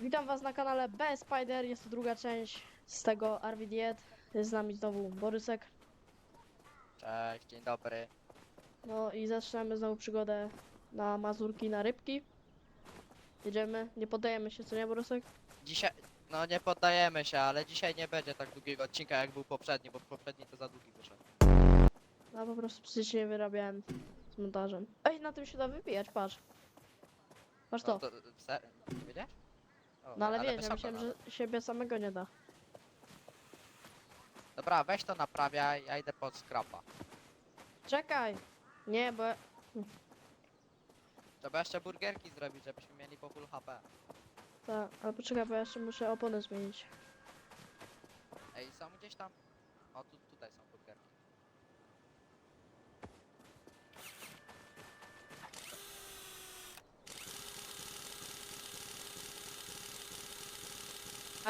Witam was na kanale B Spider, jest to druga część z tego RVDiet. Jest z nami znowu Borysek. Cześć, dzień dobry. No i zaczynamy znowu przygodę na Mazurki, na rybki. Jedziemy, nie poddajemy się, co nie Borysek? Dzisiaj, no nie poddajemy się, ale dzisiaj nie będzie tak długiego odcinka jak był poprzedni, bo poprzedni to za długi wyszedł. Ja po prostu psychicznie wyrabiałem z montażem. Ej, na tym się da wypijać, patrz. Patrz No to. to se, nie wiedziałeś? O, No ale wiesz, ja wysoko myślałem, nawet. że siebie samego nie da. Dobra, weź to naprawiaj, ja idę pod skrapa. Czekaj! Nie, bo... Trzeba jeszcze burgerki zrobić, żebyśmy mieli po full HP. Ta, ale poczekaj, bo ja jeszcze muszę opony zmienić. Ej, są gdzieś tam? O, tu, tutaj są burgerki.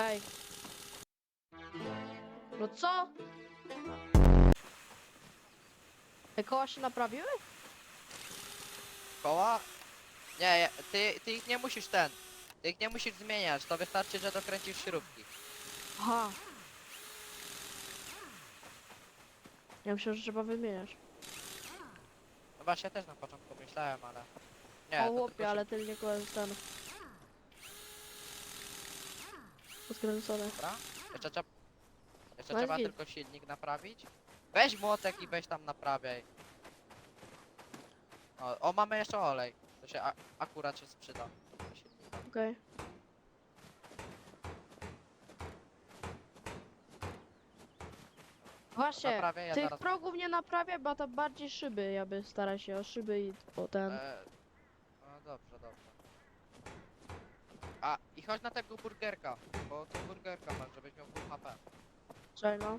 Ej. No co? Te koła się naprawiły? Koła? Nie, ja- ty, ty ich nie musisz ten. Ty ich nie musisz zmieniać, to wystarczy, że dokręcisz śrubki. Aha. Ja myślałem, że trzeba wymieniać. No właśnie też na początku myślałem, ale... Nie, o to chłopie, tylko ale tylnie koła jest ten. Podkręcone. Dobra. Jeszcze trzeba... Jeszcze No trzeba git. tylko silnik naprawić. Weź młotek i weź tam naprawiaj. O, o mamy jeszcze olej. To się a, akurat się sprzyda. do silnika. Okej. Właśnie, Naprawię, ja tych zaraz- progów nie naprawia, bo to bardziej szyby, ja by starał się o szyby i potem. E, no dobrze, dobrze. I chodź na tego burgerka, bo tu burgerka masz, żebyś miał full HP. Czekaj no.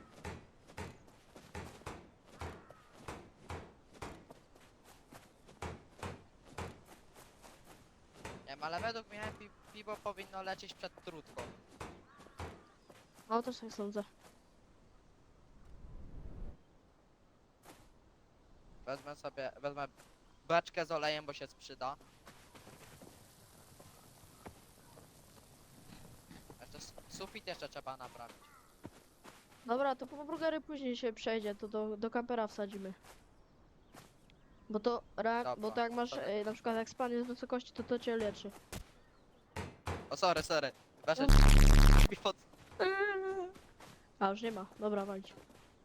Nie wiem, ale według mnie pi piwo powinno lecieć przed trutką. No też tak sądzę. Wezmę sobie, wezmę beczkę z olejem, bo się sprzyda. Jeszcze s- sufit jeszcze trzeba naprawić. Dobra, to po burgery później się przejdzie, to do, do kampera wsadzimy. Bo to, bo Dobra, to jak masz, e, na przykład jak spadnie z wysokości, to to cię leczy. O sorry, sorry. Weź piwo. A, już nie ma, dobra, walić.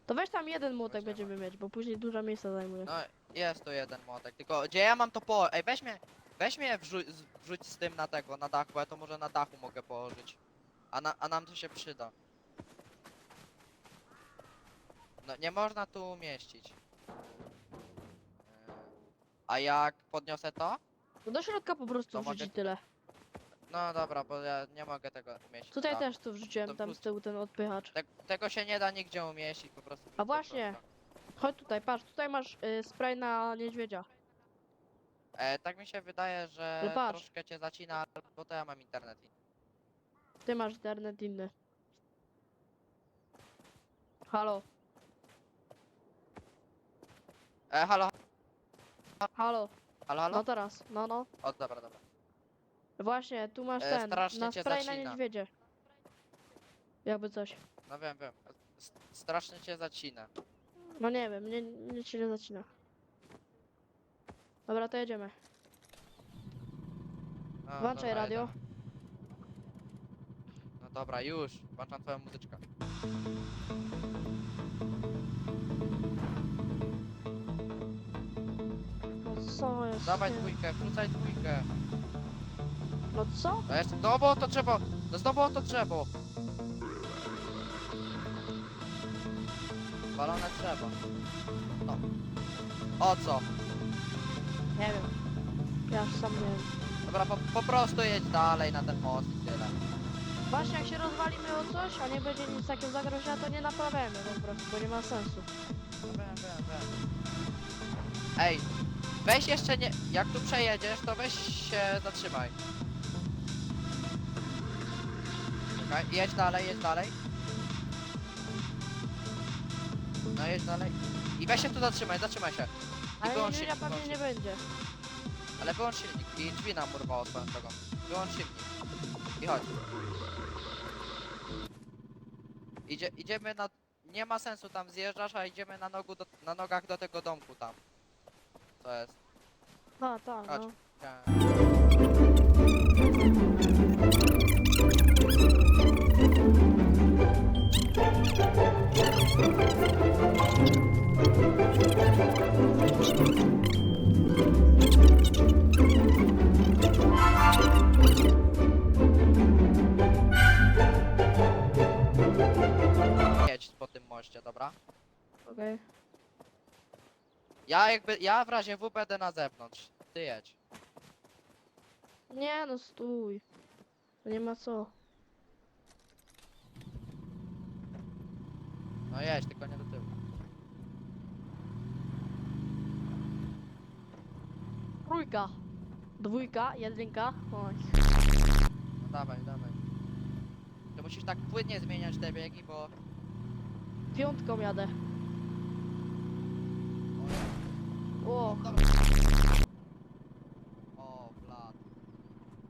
To weź tam jeden młotek Weź nie ma. będziemy mieć, bo później dużo miejsca zajmuje. No jest tu jeden młotek, tylko gdzie ja mam to po... Ej weź mnie, weź mnie wrzuć, z- wrzuć z tym na tego, na dachu, bo ja to może na dachu mogę położyć. A, na, a nam to się przyda. No nie można tu umieścić. Yy, A jak podniosę to? No do środka po prostu To mogę tutaj. tyle. No dobra, bo ja nie mogę tego umieścić. Tutaj tak. też tu wrzuciłem, To tam plus- z tyłu ten odpychacz. Te, tego się nie da nigdzie umieścić, po prostu. A właśnie. Chodź tutaj, patrz, tutaj masz y, spray na niedźwiedzia. E, tak mi się wydaje, że Ale patrz. troszkę cię zacina, bo to ja mam internet. Ty masz internet inny. Halo, E, halo, halo, halo, halo? no teraz, no no. O, dobra, dobra. Właśnie, tu masz E, ten, strasznie na cię spray na zacina. niedźwiedzie. Jakby coś. No wiem, wiem. S- strasznie cię zacina. No nie wiem, nie, nie się nie zacina. Dobra, to jedziemy. No, Włączaj dobra, radio. jedziemy. No dobra, już. Włączam twoją muzyczkę. No co jest? Dawaj nie? dwójkę, wrzucaj dwójkę. No co? No jeszcze, znowu o to drzewo! No znowu o to drzewo! Walone drzewo. No. O co? Nie wiem. Ja już sam nie wiem. Dobra, po, po prostu jedź dalej na ten most i tyle. Właśnie jak się rozwalimy o coś, a nie będzie nic takiego zagrożenia, to nie naprawiamy po prostu, bo nie ma sensu. Wiem, wiem, wiem. Ej, weź jeszcze nie... Jak tu przejedziesz, to weź się zatrzymaj. Czekaj, jedź dalej, jedź dalej. No jedź dalej. I weź się tu zatrzymaj, zatrzymaj się. Ale wyłącz silnik, pewnie nie będzie. Ale wyłącz silnik i drzwi nam urwało swoją drogą. Wyłącz silnik. I chodź. Idzie, idziemy na... Nie ma sensu tam zjeżdżasz, a idziemy na, nogu do, na nogach do tego domku tam. To jest. A, tak, Chodź. no. Tym moście, dobra? Okej. Ja jakby, ja w razie W będę na zewnątrz. Ty jedź. Nie no, stój. To nie ma co. No jedź, tylko nie do tyłu. Trójka. Dwójka, jedynka. Oj. No dawaj, dawaj. To musisz tak płynnie zmieniać te biegi, bo... Piątką jadę. O. O, blat.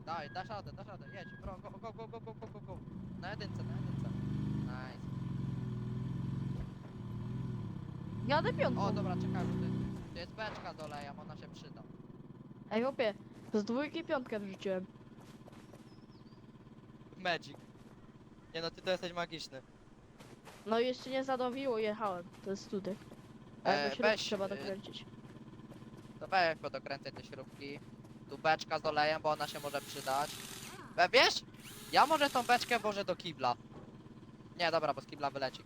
Daj, dasz radę, dasz radę, jedź, bro, go, go, go, go, go, go, go, go. Na jedynce, na jedynce. Nice. jadę piątką. O, dobra, czekaj, bo ty, to jest beczka dolejam, ona się przyda. Ej, chłopie, z dwójki piątkę wrzuciłem. Magic. Nie no, ty to jesteś magiczny. No i jeszcze nie zadowiło, jechałem. To jest studek. A E, weź, trzeba e, dokręcić. To weź podokręcaj te śrubki. Tu beczka z olejem, bo ona się może przydać. E, wiesz? Ja może tą beczkę włożę do kibla. Nie, dobra, bo z kibla wyleci.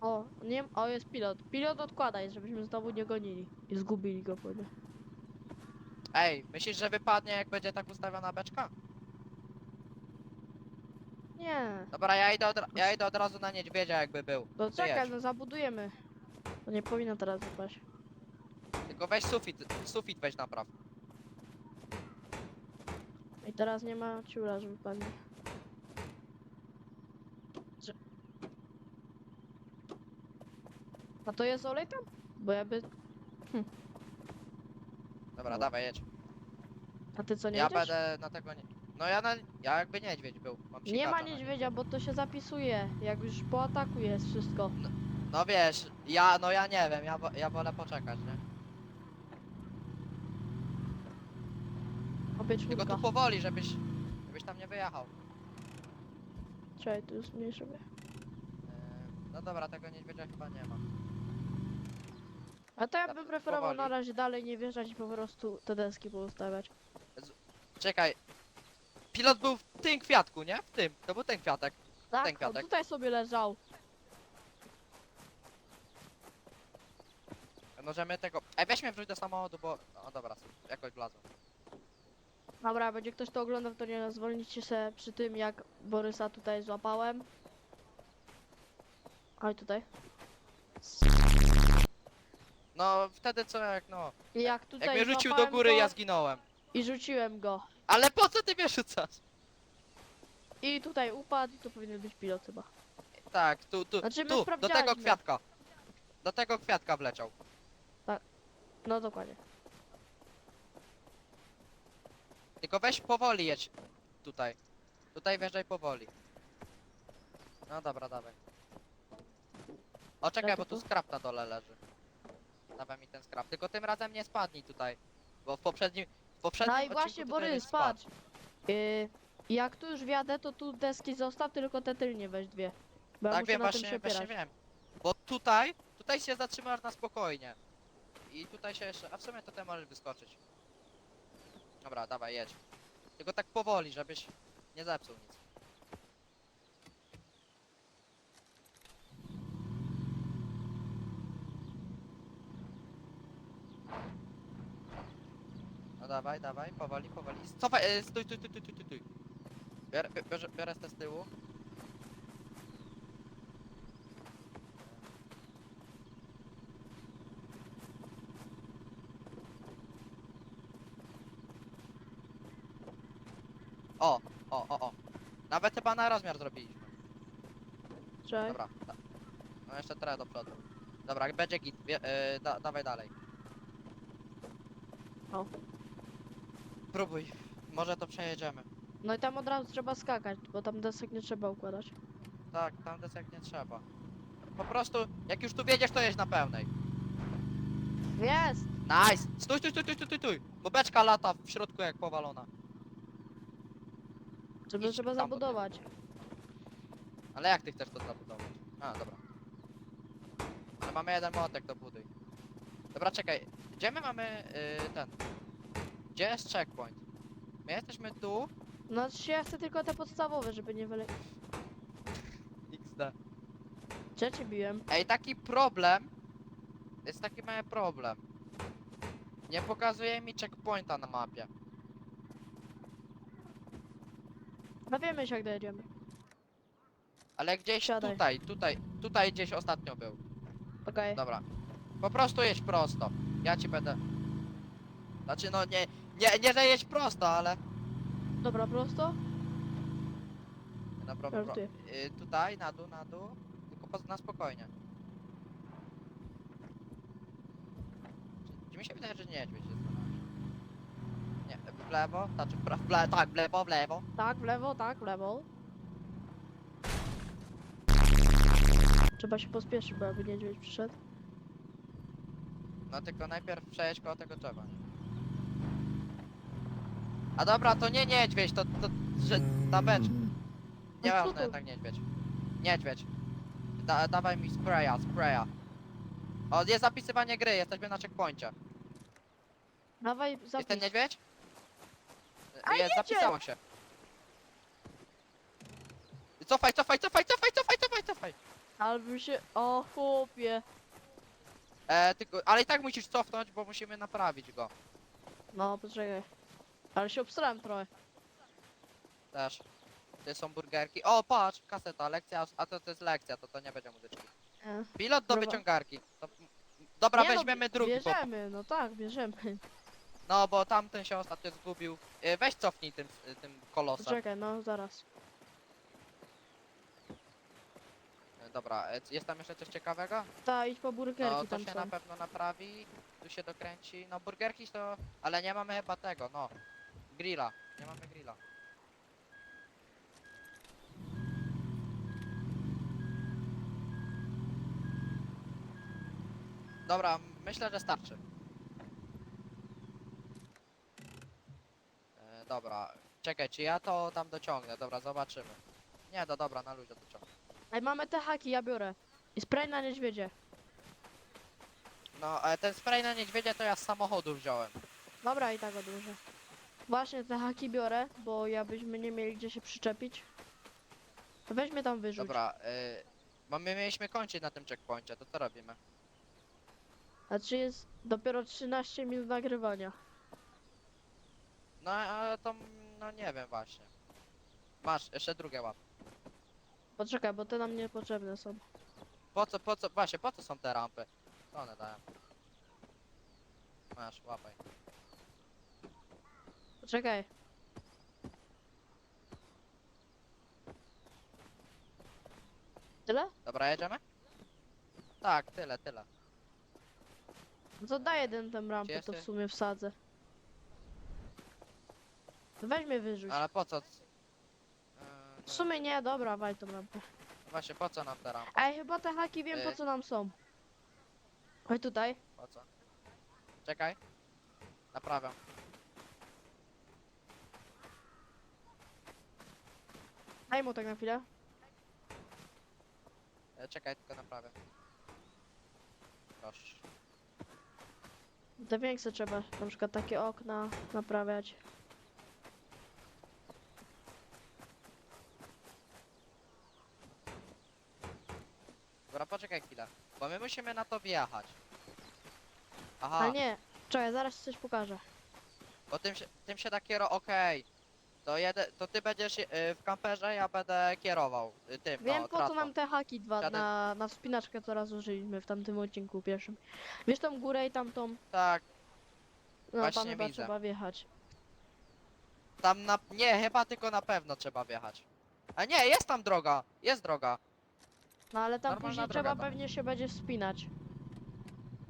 O, nie, o jest pilot. Pilot odkładaj, żebyśmy znowu nie gonili. I zgubili go pewnie. Ej, myślisz, że wypadnie jak będzie tak ustawiona beczka? Nie. Dobra, ja idę od, ra- ja idę od razu na niedźwiedzia jakby był. No Ty czekaj, jedź. no zabudujemy. To nie powinno teraz wypaść. Tylko weź sufit, sufit weź napraw. I teraz nie ma ciula, że wypadnie. Że- A to jest olej tam? Bo ja by... Dobra, No. dawaj, jedź. A ty co, nie Ja jedziesz? będę na tego nie... No ja na... Ja jakby niedźwiedź był. Mam Nie ma psikacza na nim. niedźwiedzia, bo to się zapisuje. Jak już po ataku jest wszystko. No wiesz, ja, no ja nie wiem, ja, wo- ja wolę poczekać, nie? Tylko tu powoli, żebyś... Żebyś tam nie wyjechał. Czekaj, tu już mniejsze. wie. Yy, No dobra, tego niedźwiedzia chyba nie ma. A to ja bym preferował na powoli. razie dalej nie wjeżdżać i po prostu te deski poustawiać. Czekaj. Pilot był w tym kwiatku, nie? W tym. To był ten kwiatek. Tak, Ten on tutaj sobie leżał. Możemy tego... Ej, weź mnie wrzuć do samochodu, bo... O dobra, jakoś wlazłem. Dobra, będzie ktoś to oglądał, to nie zwolnicie się przy tym, jak Borysa tutaj złapałem. Oj, tutaj. No, wtedy co jak no... Jak tutaj Jak mnie rzucił do złapałem góry, go ja zginąłem. I rzuciłem go. Ale po co ty mnie rzucasz? I tutaj upadł, to powinien być pilot chyba. Tak, tu, tu, Znaczy, my tu, do tego sprawdzaliśmy. kwiatka. Do tego kwiatka wleciał. No dokładnie. Tylko weź powoli jedź tutaj. Tutaj wjeżdżaj powoli. No dobra, dawaj. O czekaj, bo tu tu? skrap na dole leży. Dawaj mi ten skrap. Tylko tym razem nie spadnij tutaj. Bo w poprzednim. W poprzednim No i odcinku właśnie, tutaj Borys, spadł. patrz. Yy, jak tu już wjadę, to tu deski zostaw, tylko te tylnie weź dwie. Bo ja Tak muszę wiem, na tym właśnie, właśnie wiem. Bo tutaj, tutaj się zatrzymasz na spokojnie. I tutaj się jeszcze, a w sumie to ty możesz wyskoczyć. Dobra, dawaj, jedź. Tylko tak powoli, żebyś nie zepsuł nic. No dawaj, dawaj, powoli, powoli. Cofaj, e, stój, stój, stój, stój, stój, stój. Biorę, bi- biorę, biorę te z tyłu. O, o, o, o. Nawet chyba na rozmiar zrobiliśmy. Czekaj. Dobra. da- No jeszcze trochę do przodu. Dobra, będzie git. Wie, yy, da, dawaj dalej. O. Próbuj. Może to przejedziemy. No i tam od razu trzeba skakać, bo tam desek nie trzeba układać. Tak, tam desek nie trzeba. Po prostu, jak już tu wiedziesz, to jedź na pełnej. Jest! Nice! Stój, stój, stój, stój, stój, stój, stój! Bo beczka lata w środku jak powalona. Żeby Idź trzeba tam do zabudować. Ale jak ty chcesz to zabudować? A, dobra. Ale mamy jeden młotek, to buduj. Dobra, czekaj. Gdzie my mamy yy, ten? Gdzie jest checkpoint? My jesteśmy tu. No się ja chcę tylko te podstawowe, żeby nie wyle... XD. Gdzie cię biłem? Ej, taki problem. Jest taki mały problem. Nie pokazuje mi checkpointa na mapie. No wiemy już jak dojedziemy. Ale gdzieś Siadaj. tutaj, tutaj, tutaj gdzieś ostatnio był. Okej. Dobra. Po prostu jedź prosto. Ja ci będę. Znaczy no nie, nie, nie że jedź prosto, ale. Dobra, prosto? Dobra. Żartuję. Y, tutaj, na dół, na dół. Tylko po, na spokojnie. Czy, czy mi się wydaje, że nie niedźwiedź jest za nami? Nie, w lewo, znaczy w, pra- w le, tak, w lewo, w lewo. Tak, w lewo, tak, w lewo. Trzeba się pospieszyć, bo jakby niedźwiedź przyszedł. No tylko najpierw przejedź koło tego drzewa. A dobra, to nie niedźwiedź, to, to, że ta beczka. Nie No co tak niedźwiedź. Niedźwiedź. Da, dawaj mi spraya, spraya. O, jest zapisywanie gry, jesteśmy na checkpoincie. Dawaj, Jest ten niedźwiedź? A jest, jedzie! zapisało się. Cofaj, cofaj, cofaj, cofaj, cofaj, cofaj, cofaj. Albo się... O, chłopie. E, tylko, ale i tak musisz cofnąć, bo musimy naprawić go. No, poczekaj. Ale się obstrałem trochę. Też. To są burgerki. O, patrz, kaseta, lekcja, a to, to jest lekcja, to to nie będzie muzyczki. E. Pilot do Dobra. wyciągarki. To, dobra, Nie no, weźmiemy drugi, bo, Bierzemy, no tak, bierzemy. no bo tamten się ostatnio zgubił. E, weź cofnij tym, tym kolosem. Poczekaj, no zaraz. E, Dobra, e, jest tam jeszcze coś ciekawego? Ta, idź po burgerki No to tam się są. na pewno naprawi. Tu się dokręci. No burgerki to... Ale nie mamy chyba tego, no. Grilla. Nie mamy grilla. Dobra, myślę, że starczy. E, dobra, czekaj, czy ja to tam dociągnę? Dobra, zobaczymy. Nie, no dobra, na luzie dociągnę. Ej, mamy te haki, ja biorę. I spray na niedźwiedzie. No, ale ten spray na niedźwiedzia to ja z samochodu wziąłem. Dobra, i tak odłożę. Właśnie te haki biorę, bo ja byśmy nie mieli gdzie się przyczepić. To weź mnie tam wyrzuć. Dobra, y, bo my mieliśmy kończyć na tym checkpoincie, to co robimy? A czy jest dopiero 13 minut nagrywania? No, ale to, no nie wiem właśnie. Masz, jeszcze drugie łap. Poczekaj, bo te nam niepotrzebne są. Po co, po co, właśnie, po co są te rampy? Co one dają? Masz, łapaj. Poczekaj. Tyle? Dobra, jedziemy? Tak, tyle, tyle. No to daj jeden tę rampę, to w sumie wsadzę. To Weź mnie wyrzuć. Ale po co? Yy, W sumie nie, dobra, waj tą rampę. Właśnie, po co nam te rampy? Ej, chyba te haki wiem po Ej. co nam są. Oj tutaj. Po co? Czekaj. Naprawiam. Daj mu tak na chwilę. E, czekaj, tylko naprawię. Proszę. Te większe trzeba, na przykład takie okna naprawiać. Dobra, poczekaj chwilę. Bo my musimy na to wjechać. Aha. Ale nie, czekaj, zaraz ci coś pokażę. Bo tym się, tym się da kiero... Okej. To, jedę, to ty będziesz y, w kamperze, ja będę kierował y, tym, Wiem no, po co tratwą. nam te haki dwa na, na wspinaczkę, co raz użyliśmy w tamtym odcinku pierwszym. Wiesz tą górę i tamtą? Tak, No Właśnie tam chyba widzę. trzeba wjechać. tam na... Nie, chyba tylko na pewno trzeba wjechać. A nie, jest tam droga, jest droga. No ale tam Normalna później droga trzeba tam. pewnie się będzie wspinać.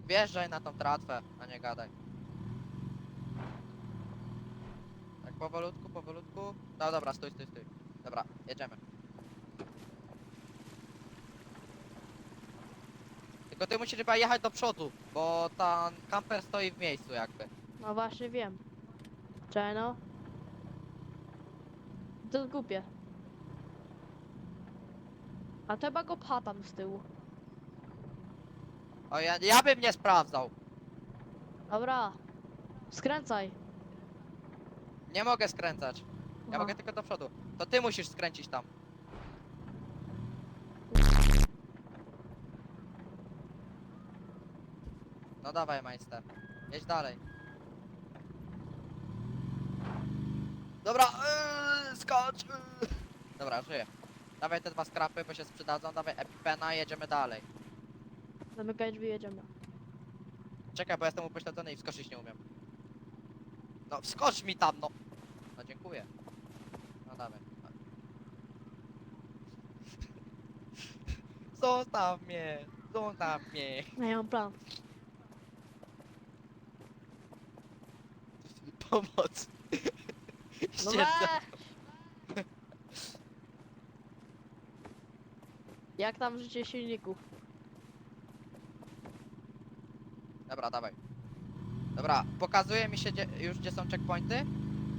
Wjeżdżaj na tą tratwę, a nie gadaj. Tak powolutku, powolutku. No dobra, stój, stój, stój. Dobra, jedziemy. Tylko ty musisz chyba jechać do przodu, bo ten kamper stoi w miejscu jakby. No właśnie wiem. Czekaj no. To jest głupie. A to chyba go pcha tam z tyłu. O ja, ja bym nie sprawdzał. Dobra. Skręcaj. Nie mogę skręcać. Ja Aha. mogę tylko do przodu. To ty musisz skręcić tam. No dawaj, majster. Jedź dalej. Dobra, yy, skocz. Yy. Dobra, żyję. Dawaj te dwa skrapy, bo się sprzedadzą. Dawaj epipena i jedziemy dalej. Zamykaj drzwi, jedziemy. Czekaj, bo jestem upośledzony i wskoczyć nie umiem. No, wskocz mi tam, no. No, dziękuję. No, dawaj. Zostaw mnie, zostaw mnie. No ja mam plan. Pomoc. No weź! Jak tam życie silników? Dobra, dawaj. Dobra, pokazuje mi się gdzie, już gdzie są checkpointy?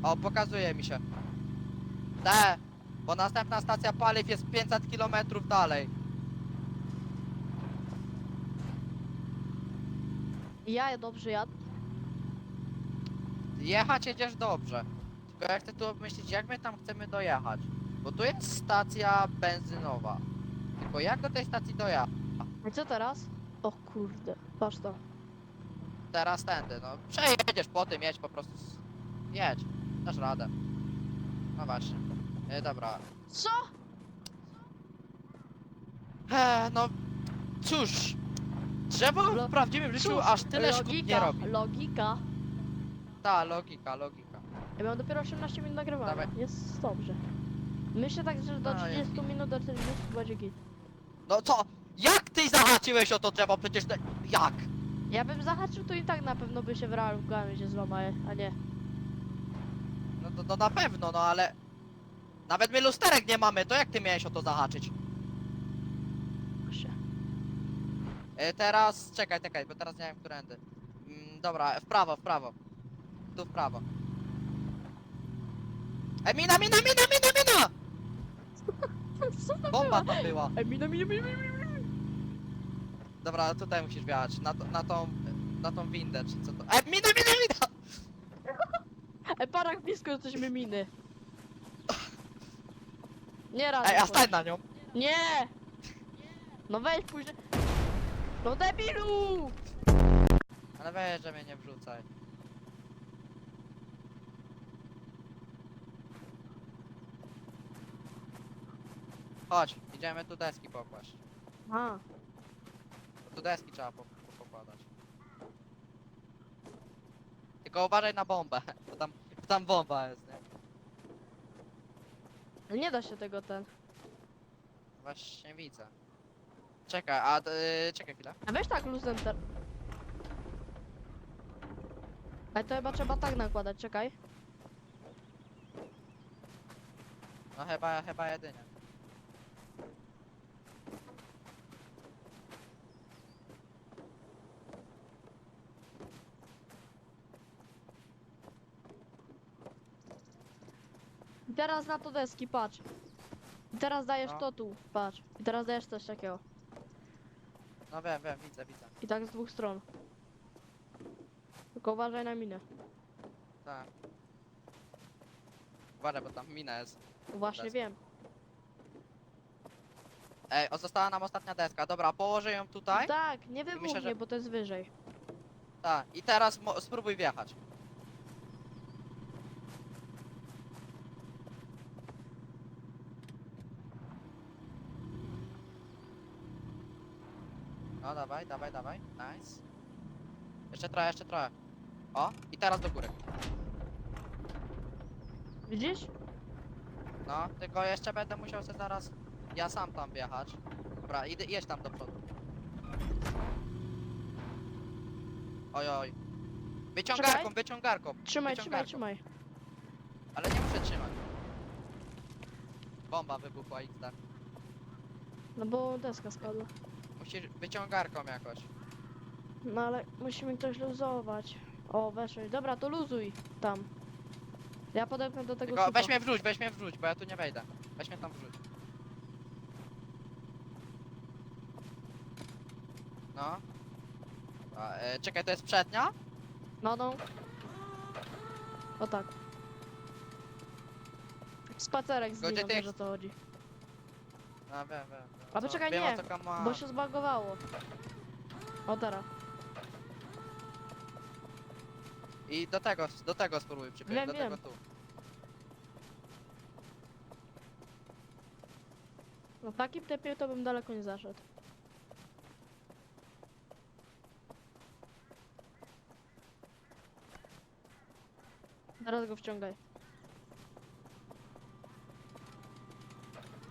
O, pokazuje mi się. Te, bo następna stacja paliw jest 500 km dalej. Ja dobrze jadę. Jechać jedziesz dobrze. Tylko ja chcę tu obmyślić, jak my tam chcemy dojechać. Bo tu jest stacja benzynowa. Tylko jak do tej stacji dojechać? A co teraz? O kurde, patrz to. Teraz tędy, no. Przejedziesz po tym, jedź po prostu. Jedź. Dasz radę. No właśnie. E, dobra. Co? E, no. Cóż. Drzewo Lo- w prawdziwym życiu Cóż, aż tyle szkód nie logika, robi. Logika. Ta, logika, logika. Ja miałem dopiero 18 minut nagrywania. Dawaj. Jest dobrze. Myślę tak, że do No, 30 minut, do 40 będzie git. No co? Jak ty zahaczyłeś o to drzewo? Przecież te... Jak? Ja bym zahaczył, to i tak na pewno by się w realu się złamaje, a nie. No to na pewno, no ale... Nawet my lusterek nie mamy, to jak ty miałeś o to zahaczyć? Proszę. E, teraz, czekaj, czekaj, bo teraz nie wiem, którędy. Mm, dobra, w prawo, w prawo. Tu w prawo. E, mina, mina, mina, mina, mina! Co to Bomba tam była. Ej, mina, mina, mina, mina, mina. Dobra, tutaj musisz wjechać, na, to- na tą, na tą windę, czy co to... E, mina, mina! Ej, parach blisko jesteśmy miny. Nie raz. Ej, a stań na nią. Nie! No weź później. No debilu! Ale weź, że mnie nie wrzucaj. Chodź, idziemy tu deski pokłaść. A, Tu deski trzeba po, po, pokładać. Tylko uważaj na bombę, bo tam, tam bomba jest, nie? nie da się tego ten. Właśnie widzę. Czekaj, a y, czekaj chwilę. A weź tak luzem ter... Ale to chyba trzeba tak nakładać, czekaj. No chyba, chyba jedynie. I teraz na to deski, patrz. I teraz dajesz No. to tu, patrz. I teraz dajesz coś takiego. No wiem, wiem, widzę, widzę. I tak z dwóch stron. Tylko uważaj na minę. Tak. Uważaj, bo tam mina jest. Właśnie wiem. Ej, o, została nam ostatnia deska. Dobra, położę ją tutaj. Tak, nie wybuchnie, że- bo to jest wyżej. Tak, i teraz mo- spróbuj wjechać. No dawaj, dawaj, dawaj. Nice. Jeszcze trochę, jeszcze trochę. O, i teraz do góry. Widzisz? No, tylko jeszcze będę musiał sobie zaraz ja sam tam wjechać. Dobra, idę, jedź tam do przodu. Oj, oj. Wyciągarką, Czekaj. wyciągarką. Trzymaj, trzymaj, wyciągarką. trzymaj. Ale nie muszę trzymać. Bomba wybuchła i tak. No bo deska spadła. Musisz wyciągarką jakoś. No ale musimy ktoś luzować. O, weszłeś. Dobra, to luzuj tam. Ja podepnę do tego Tylko supa. weź mnie wrzuć, weź mnie wrzuć, bo ja tu nie wejdę. Weź mnie tam wrzuć. No. A, e, czekaj, to jest przednia? No, no. O tak. Spacerek z Tylko gdzie nim, ty wiesz o co chodzi. A wiem, wiem. A to No, czekaj, nie. Bo się zbagowało. O teraz. I do tego, do tego spróbuj przybiec, Wiem, do wiem. tego tu. No w takim tempie to bym daleko nie zaszedł. Teraz go wciągaj.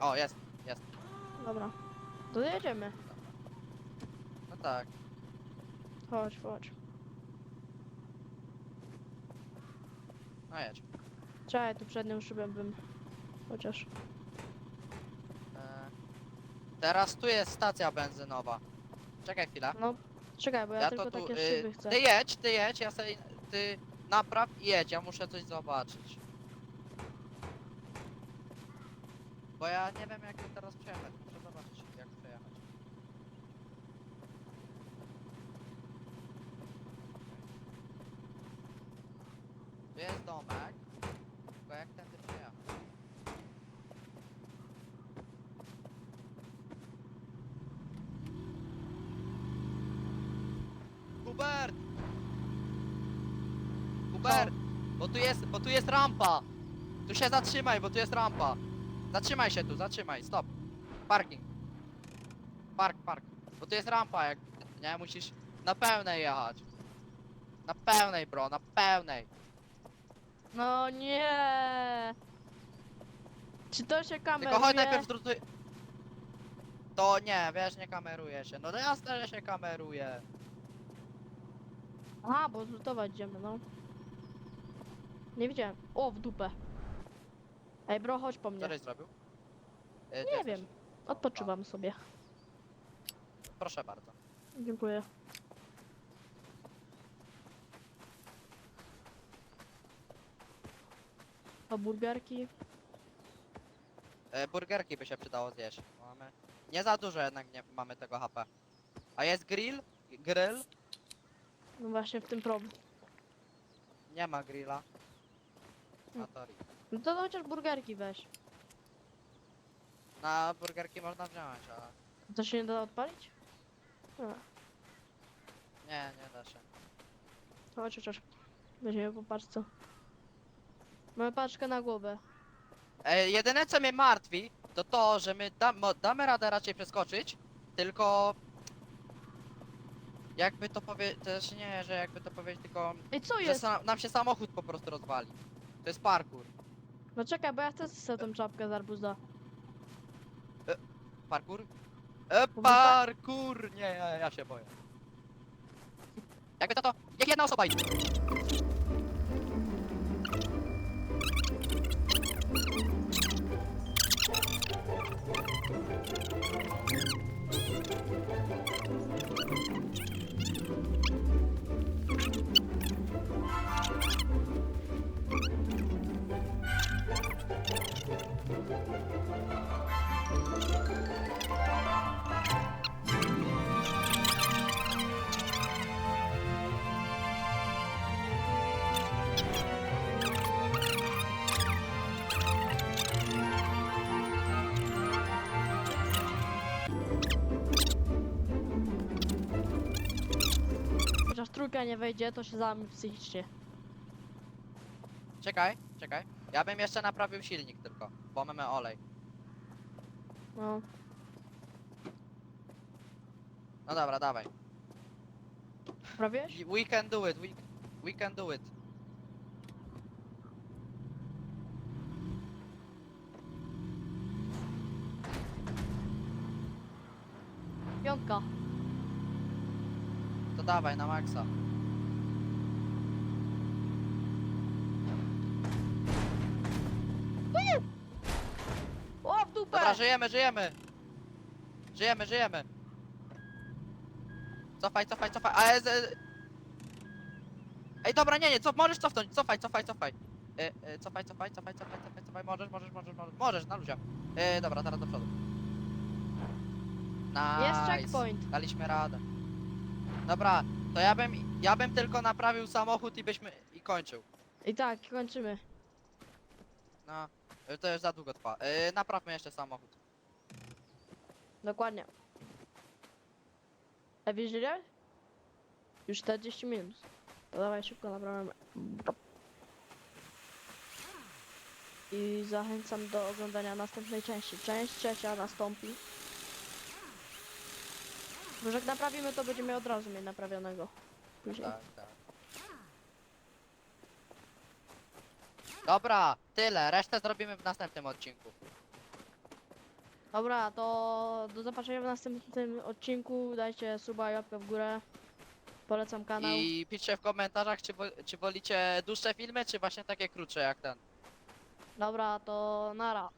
O, jest. Dobra. To jedziemy. No tak. Chodź, chodź. No jedź. Czekaj, tu przednią szybę bym... Chociaż... E, teraz tu jest stacja benzynowa. Czekaj chwilę. No, czekaj, bo ja, tylko takie y, szyby chcę. ty jedź, ty jedź, ja sobie. Ty napraw i jedź, ja muszę coś zobaczyć. Bo ja nie wiem jak to teraz przejechać. Muszę zobaczyć jak przejechać. Tu jest domek. Tylko jak tędy przejechać? Hubert! Hubert! Bo tu jest, bo tu jest rampa! Tu się zatrzymaj, bo tu jest rampa. Zatrzymaj się tu, zatrzymaj, stop. Parking. Park, park. Bo tu jest rampa, jak nie musisz na pełnej jechać. Na pełnej, bro, na pełnej. No nie. Czy to się kameruje? Tylko chodź najpierw zrutuj. To nie, wiesz, nie kameruje się. No to jasne, że się kameruje. Aha, bo zlutować idziemy, no. Nie widziałem. O, w dupę. Ej, bro, chodź po mnie. Co żeś zrobił? E, Nie jesteś? wiem. Odpoczywam sobie. Proszę bardzo. Dziękuję. O burgerki. E, burgerki by się przydało zjeść. Mamy... Nie za dużo jednak nie mamy tego HP. A jest grill? Grill? No właśnie w tym problem. Nie ma grilla. No to No chociaż burgerki weź. Na burgerki można wziąć, ale... To się nie da odpalić? A, Nie, nie da się. to chodź chociaż. Weźmiemy po paczce. Mamy paczkę na głowę. E, jedyne co mnie martwi, to to, że my da, mo, damy radę raczej przeskoczyć, tylko... Jakby to powiedzieć, też nie, że jakby to powiedzieć, tylko... Ej, co Że jest? sa, nam się samochód po prostu rozwali. To jest parkour. No czekaj, bo ja chcę sobie tą czapkę z arbuza. Parkour? E, tak? parkour! Nie, ja, ja się boję. Jakby to to, niech jedna osoba idzie. Trójka nie wejdzie, to się załamie psychicznie. Czekaj, czekaj. Ja bym jeszcze naprawił silnik tylko, bo mamy olej. No. No dobra, dawaj. Prawiesz? We can do it, we, we can do it. Piątka dawaj na maksa. O, w dupę! Dobra, żyjemy, żyjemy! Żyjemy, żyjemy! Cofaj, cofaj, cofaj, ale... Z... E, Ej, dobra, nie, nie, cof, możesz cofnąć, cofaj, cofaj, cofaj. E, e, cofaj, cofaj, cofaj, cofaj, cofaj, cofaj, możesz, możesz, możesz, możesz, możesz, na ludzia. E, dobra, teraz do przodu. Nice. Jest checkpoint. Daliśmy radę. Dobra, to ja bym, ja bym tylko naprawił samochód i byśmy, i kończył. I tak, kończymy. No, e, to już za długo trwa. E, naprawmy jeszcze samochód. Dokładnie. A wiesz ile? Już 40 minut. To dawaj szybko naprawimy. I zachęcam do oglądania następnej części. Część trzecia nastąpi. Może jak naprawimy to będziemy od razu mieć naprawionego. Później. Tak, tak. Dobra, tyle. Resztę zrobimy w następnym odcinku. Dobra, to do zobaczenia w następnym odcinku. Dajcie suba i łapkę w górę. Polecam kanał. I piszcie w komentarzach, czy, wo czy wolicie dłuższe filmy, czy właśnie takie krótsze jak ten. Dobra, to nara.